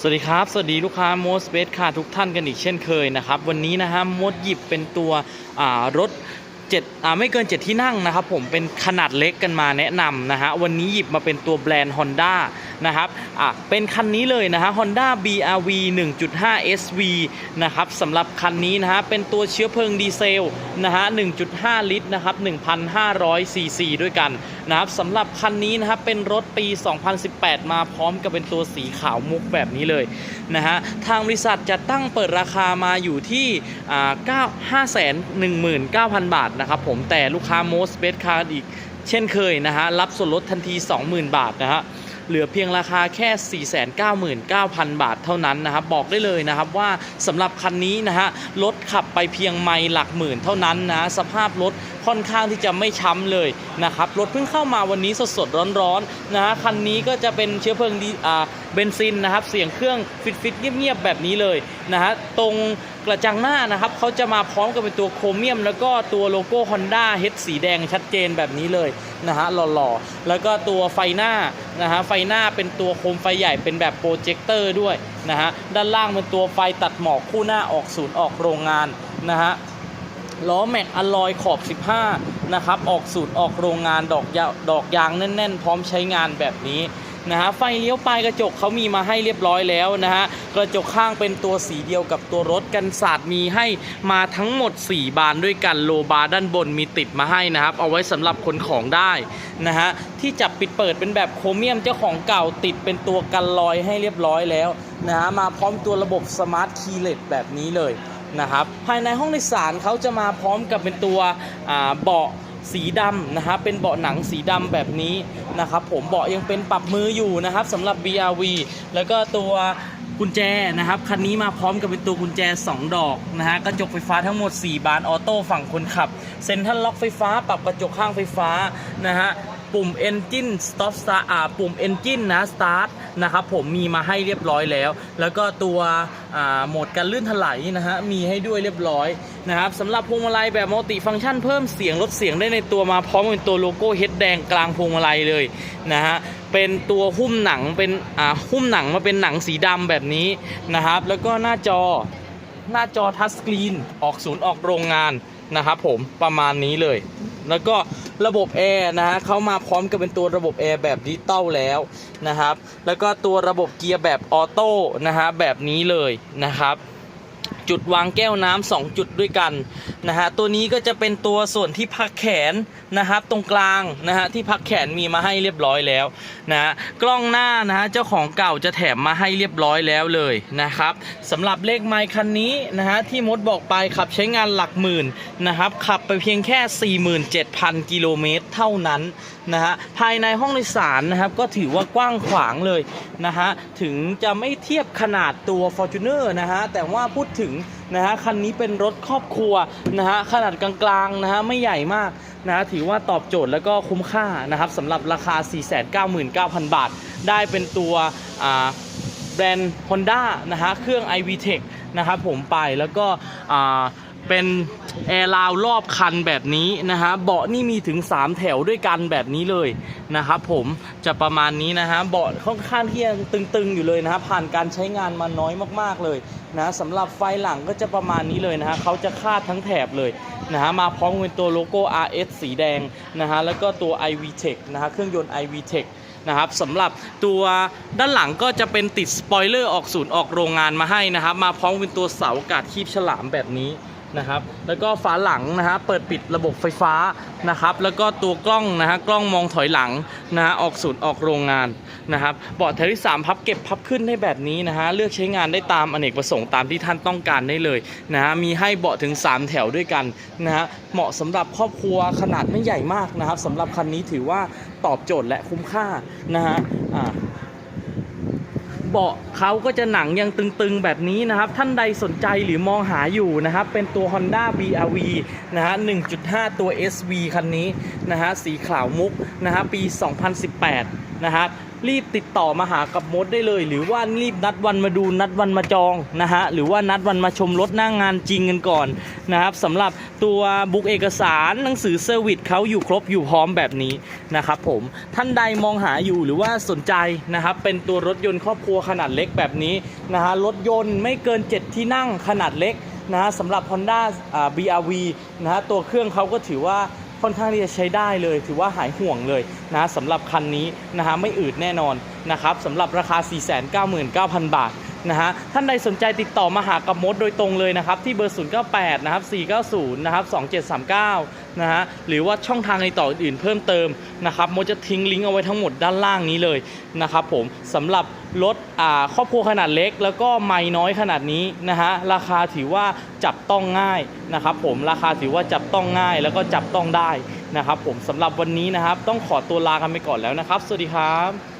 สวัสดีครับ สวัสดีลูกค้า m o s t b e s t ค่ะทุกท่านกันอีกเช่นเคยนะครับ วันนี้นะฮะโมดหยิบเป็นตัวรถเจ็ดอ่าไม่เกิน 7 ที่นั่งนะครับ ผมเป็นขนาดเล็กกันมาแนะนำนะฮะวันนี้หยิบมาเป็นตัวแบรนด์ Honda นะครับอะเป็นคันนี้เลยนะฮะ Honda BRV 1.5 SV นะครับสำหรับคันนี้นะฮะ เป็นตัวเชื้อเพลิงดีเซลนะฮะ 1.5 ลิตรนะครับ 1,500 ซีซีด้วยกันนะครับสำหรับคันนี้นะครับเป็นรถปี 2018 มาพร้อมกับเป็นตัวสีขาวมุกแบบนี้เลยนะฮะ ทางบริษัทจะตั้งเปิดราคามาอยู่ที่อ่า9 519,000 บาทนะครับผมแต่ลูกค้า most best car อีกเช่นเคยนะฮะรับส่วนลดทันที 20,000 บาทนะฮะ เหลือเพียงราคาแค่ 499,000 บาทเท่านั้นนะครับ บอกได้เลยนะครับว่าสำหรับคันนี้นะฮะรถขับไปเพียงไม่หลักหมื่นเท่านั้นนะสภาพรถค่อนข้างที่จะไม่ช้ำเลยนะครับรถเพิ่งเข้ามาวันนี้สดๆร้อนๆนะฮะคันนี้ก็จะเป็นเชื้อเพลิงดีอ่าเบนซินนะครับเสียงเครื่องฟิตๆเงียบๆแบบนี้เลยนะฮะตรง กระจังหน้านะครับเขาจะมาพร้อมกับเป็นตัวโครเมียม แล้วก็ตัวโลโก้ Honda เฮดสีแดงชัดเจนแบบนี้เลยนะฮะหล่อๆ แล้วก็ตัวไฟหน้านะฮะไฟหน้าเป็นตัวโคมไฟใหญ่เป็นแบบโปรเจคเตอร์ด้วยนะฮะด้านล่างเป็นตัวไฟตัดหมอกคู่หน้าออกศูนย์ออกโรงงานนะฮะล้อแม็กอลลอยขอบ 15 นะครับ ออกสูตรออกโรงงานดอกยาดอกยางแน่น ๆ พร้อมใช้งานแบบนี้ นะฮะไฟเลี้ยวปลายกระจกเขามีมาให้เรียบร้อยแล้วนะฮะกระจกข้างเป็นตัวสีเดียวกับตัวรถกันศาสตร์มีให้มาทั้งหมด 4 บานด้วยกันโลบาร์ด้านบนมีติดมาให้นะครับ เอาไว้สำหรับขนของได้นะฮะที่จับปิดเปิดเป็นแบบโครเมียมเจ้าของเก่าติดเป็นตัวกันลอยให้เรียบร้อยแล้วนะฮะมาพร้อมตัวระบบสมาร์ทคีย์เลสแบบนี้เลยนะครับภายในห้องโดยสารเขาจะมาพร้อมกับเป็นตัวอ่าเบาะ สีดำนะครับเป็นเบาะหนังสีดำแบบนี้นะครับผมเบาะยังเป็นปรับมืออยู่นะครับสำหรับ BRV แล้วก็ตัวกุญแจนะครับคันนี้มาพร้อมกับเป็นตัวกุญแจ 2 ดอกนะฮะกระจกไฟฟ้าทั้งหมด 4 บานออโต้ฝั่งคนขับ เซ็นทรัลล็อกไฟฟ้า ปรับกระจกข้างไฟฟ้านะฮะ ปุ่ม Engine Stop Start อ่าปุ่ม Engine นะ Start นะครับผมมีมาให้เรียบร้อยแล้ว แล้วก็ตัวโหมดการลื่นถลายนะฮะมีให้ด้วยเรียบร้อยนะครับสำหรับพวงมาลัยแบบมัลติฟังก์ชันเพิ่มเสียงลดเสียงได้ในตัวมาพร้อมเป็นตัวโลโก้เฮดแดงกลางพวงมาลัยเลยนะฮะเป็นตัวหุ้มหนังเป็นอ่าหุ้มหนังมาเป็นหนังสีดำแบบนี้นะครับแล้วก็หน้าจอหน้าจอทัชสกรีนออกศูนย์ออกโรงงานนะครับผมประมาณนี้เลย แล้วก็ระบบแอร์นะฮะเขามาพร้อมกับเป็นตัวระบบแอร์แบบดิจิตอลแล้วนะครับ แล้วก็ตัวระบบเกียร์แบบออโต้นะฮะแบบนี้เลยนะครับ จุดวางแก้วน้ำสองจุดด้วยกันนะฮะตัวนี้ก็จะเป็นตัวส่วนที่พักแขนนะครับตรงกลางนะฮะที่พักแขนมีมาให้เรียบร้อยแล้วนะฮะกล้องหน้านะฮะเจ้าของเก่าจะแถมมาให้เรียบร้อยแล้วเลยนะครับสำหรับเลขไมค์คันนี้นะฮะที่มดบอกไปขับใช้งานหลักหมื่นนะครับขับไปเพียงแค่ 47,000 กิโลเมตรเท่านั้น นะฮะภายในห้องโดยสารนะครับก็ถือว่ากว้างขวางเลยนะฮะถึงจะไม่เทียบขนาดตัว Fortuner นะฮะแต่ว่าพูดถึงนะฮะคันนี้เป็นรถครอบครัวนะฮะขนาดกลางๆนะฮะไม่ใหญ่มากนะฮะถือว่าตอบโจทย์แล้วก็คุ้มค่านะครับสำหรับราคา 499,000 บาท ได้เป็นตัวแบรนด์ Honda นะฮะเครื่อง iVTEC นะครับผมไปแล้วก็อ่า เป็นแอร์ราวรอบคันแบบนี้นะฮะเบาะนี่มีถึง 3 แถวด้วยกันแบบนี้เลยนะครับผมจะประมาณนี้นะฮะเบาะค่อนข้างที่จะตึงๆอยู่เลยนะฮะผ่านการใช้งานมาน้อยมากๆเลยนะสำหรับไฟหลังก็จะประมาณนี้เลยนะฮะเขาจะคาดทั้งแถบเลยนะฮะมาพร้อมกับตัวโลโก้ RS สีแดงนะฮะแล้วก็ตัว iVTEC นะฮะเครื่องยนต์ iVTEC นะครับสำหรับตัวด้านหลังก็จะเป็นติดสปอยเลอร์ออกศูนย์ออกโรงงานมาให้นะครับมาพร้อมเป็นตัวเสาอากาศคีบฉลามแบบนี้ นะครับ แล้วก็ฝาหลังนะฮะเปิดปิดระบบไฟฟ้านะครับ แล้วก็ตัวกล้องนะฮะกล้องมองถอยหลังนะฮะออกศูนย์ออกโรงงานนะครับเบาะแถวที่ 3 พับเก็บพับขึ้นได้แบบนี้นะฮะเลือกใช้งานได้ตามอเนกประสงค์ตามที่ท่านต้องการได้เลยนะฮะมีให้เบาะถึง 3 แถวด้วยกันนะฮะเหมาะสำหรับครอบครัวขนาดไม่ใหญ่มากนะครับสำหรับคันนี้ถือว่าตอบโจทย์และคุ้มค่านะฮะอ่า เบาะเขาก็จะหนังยังตึงๆแบบนี้นะครับ ท่านใดสนใจหรือมองหาอยู่นะครับ เป็นตัว Honda BRV นะฮะ 1.5 ตัว SV คันนี้นะฮะ สีขาวมุกนะฮะ ปี 2018 นะครับ รีบติดต่อมาหากับมดได้เลย หรือว่ารีบนัดวันมาดูนัดวันมาจองนะฮะหรือว่านัดวันมาชมรถหน้างงานจริงกันก่อนนะครับสำหรับตัวบุ๊กเอกสารหนังสือเซอร์วิสเขาอยู่ครบอยู่พร้อมแบบนี้นะครับผมท่านใดมองหาอยู่หรือว่าสนใจนะครับเป็นตัวรถยนต์ครอบครัวขนาดเล็กแบบนี้นะฮะรถยนต์ไม่เกิน 7 ที่นั่งขนาดเล็กนะฮะสำหรับ Honda อ่า BRV นะฮะตัวเครื่องเขาก็ถือว่า ค่อนข้างที่จะใช้ได้เลย ถือว่าหายห่วงเลยนะสำหรับคันนี้นะฮะไม่อืดแน่นอนนะครับสำหรับราคา 499,000 บาทนะฮะท่านใดสนใจติดต่อมาหากับมดโดยตรงเลยนะครับ ที่เบอร์ 098 นะครับ 490 นะครับ 2739 นะฮะหรือว่าช่องทางในต่ออื่นๆเพิ่มเติมนะครับมดจะทิ้งลิงก์เอาไว้ทั้งหมดด้านล่างนี้เลยนะครับผมสำหรับ รถครอบครัวขนาดเล็ก แล้วก็ไม่น้อยขนาดนี้นะฮะราคาถือว่าจับต้องง่ายนะครับผมราคาถือว่าจับต้องง่ายแล้วก็จับต้องได้นะครับผมสำหรับวันนี้นะครับต้องขอตัวลากันไปก่อนแล้วนะครับ สวัสดีครับ